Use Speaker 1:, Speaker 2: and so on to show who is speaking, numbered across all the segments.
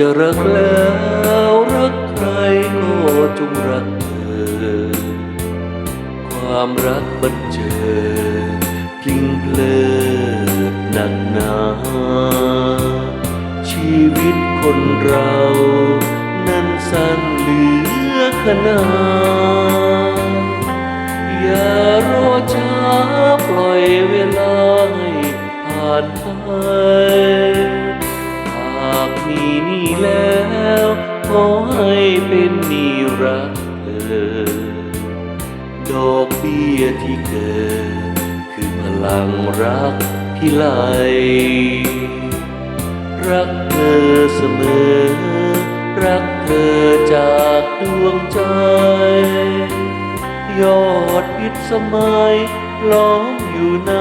Speaker 1: จะรักแล้วรักใครก็จงรักเธอ ความรักบันเจิดพลิงเพลิดหนักหนาชีวิตคนเรานั้นสั้นเหลือขนาดอย่ารอช้าปล่อยเวลาให้ผ่านไปากมีนี่แล้วขอให้เป็นนี่รักเธอ ดอกเบี้ยที่เกิดคือพลังรักที่ไหลรักเธอเสมอ รักเธอจากดวงใจ ยอดพิษสมัยล้อมอยู่ใน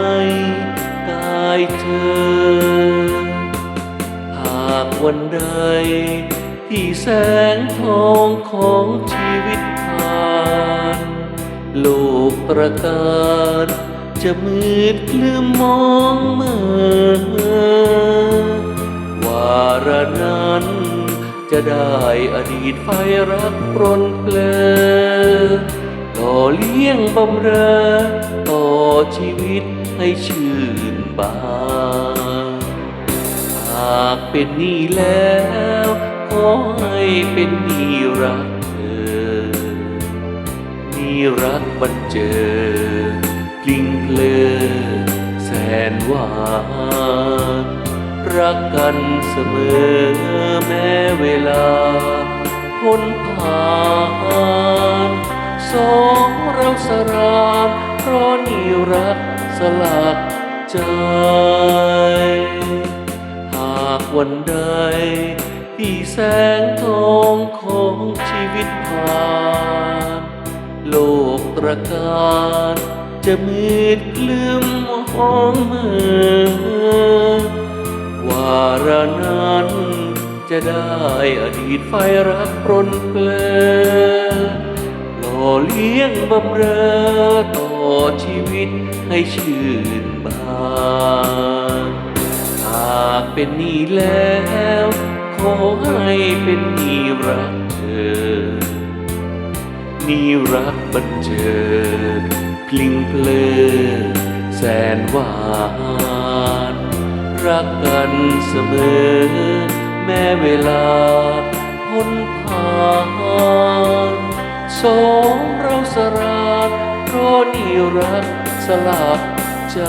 Speaker 1: กายเธอ วันใด ที่แสงทองของชีวิตผ่านโลกประกาศจะมืดคลืมมองเมื่อวาระนั้น จะได้อดีตไฟรักปรนเปลอต่อเลี้ยงบำเรอต่อชีวิตให้ชื่นบานากเป็นนี่แล้ว ขอให้เป็นนี่รักเธอนี่รักบันเจิดพลิงเพลิดแสนหวานรักกันเสมอแม้เวลาพ้นผ่านสองเราสรานเพราะนี่รักสลักใจ วันใด ที่แสงทองของชีวิตผ่าน โลกตระการจะมืดคลืมห้องเมือวาระนั้นจะได้อดีตไฟรักปรนเปลหล่อเลี้ยงบำเรอต่อชีวิตให้ชื่นบานากเป็นนี่แล้ว ขอให้เป็นนี่รักเธอนี่รักบันเจิดพลิงเพลิดแสนหวาน รักกันเสมอ แม้เวลาพ้นผ่านสองเราสรานเพราะนี่รักสลักใจ